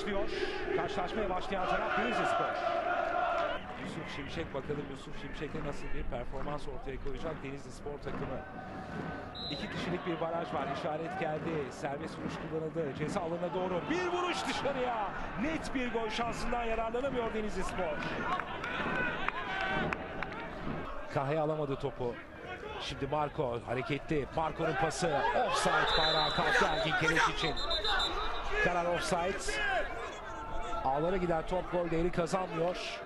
başlıyor. Karşılaşmaya başlayan taraf Denizli Spor. Yusuf Şimşek bakalım Yusuf Şimşek'e nasıl bir performans ortaya koyacak Denizli Spor takımı. İki kişilik bir baraj var. İşaret geldi. Serbest vuruş kullanıldı. Ceza alanına doğru. Bir vuruş dışarıya. Net bir gol şansından yararlanamıyor Denizli Spor. Kahya alamadı topu. Şimdi Marco hareketli. Marco'nun pası. Offside bayrağı kalktı Ergin Kereç için. Karar offside. Ağlara giden top gol değeri kazanmıyor.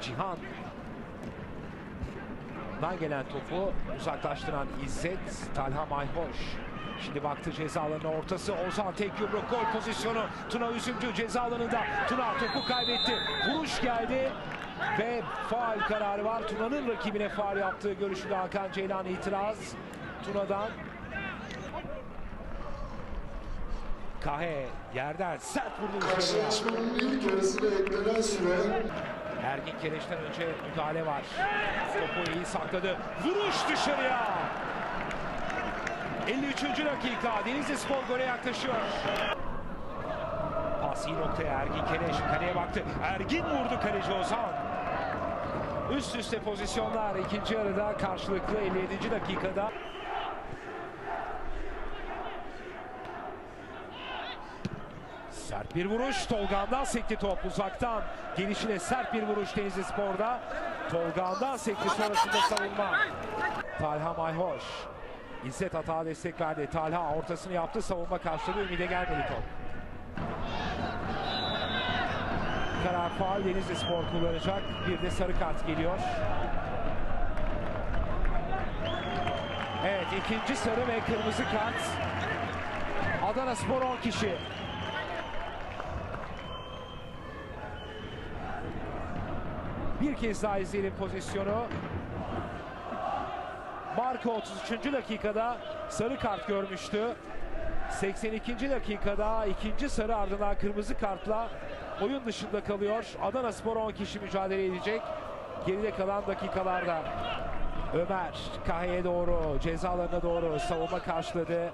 Cihan. Dan gelen topu uzaklaştıran İzzet. Talha Mayhoş. Şimdi baktı ceza ortası. Ozan tek yumruk gol pozisyonu. Tuna Üzümcü ceza alanında. Tuna topu kaybetti. Vuruş geldi. Ve faal kararı var. Tuna'nın rakibine faal yaptığı görüşünde Hakan Ceylan itiraz. Tuna'dan Kahe yerden sert vurdu. Karşılaşmanın ilk yarısına eklenen süre Ergin Kereç'ten önce müdahale var. Topu iyi sakladı. Vuruş dışarıya. 53. dakika. Denizli Spor gole yaklaşıyor. Pas iyi noktaya Ergin Kereç. Kaleye baktı. Ergin vurdu kaleci Ozan. Üst üste pozisyonlar ikinci yarıda karşılıklı 57. dakikada. Sert bir vuruş. Tolga'ndan sekti top uzaktan. Gelişine sert bir vuruş Denizli Spor'da. Tolga'ndan sekti sonrasında savunma. Talha Mayhoş. İzzet hata destek verdi. Talha ortasını yaptı. Savunma karşıladı. Ümide gelmedi top. Karar faal Denizli Spor kullanacak. Bir de sarı kart geliyor. Evet ikinci sarı ve kırmızı kart. Adana Spor 10 kişi. Bir kez daha izleyelim pozisyonu. Marco 33. dakikada sarı kart görmüştü. 82. dakikada ikinci sarı ardından kırmızı kartla oyun dışında kalıyor. Adana Spor 10 kişi mücadele edecek. Geride kalan dakikalarda. Ömer Kahe'ye doğru cezalarına doğru savunma karşıladı.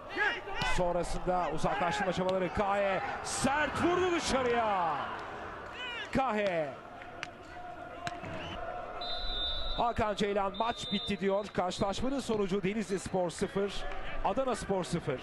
Sonrasında uzaklaştırma çabaları Kahe sert vurdu dışarıya. Kahe Hakan Ceylan maç bitti diyor. Karşılaşmanın sonucu Denizli Spor 0, Adana Spor 0.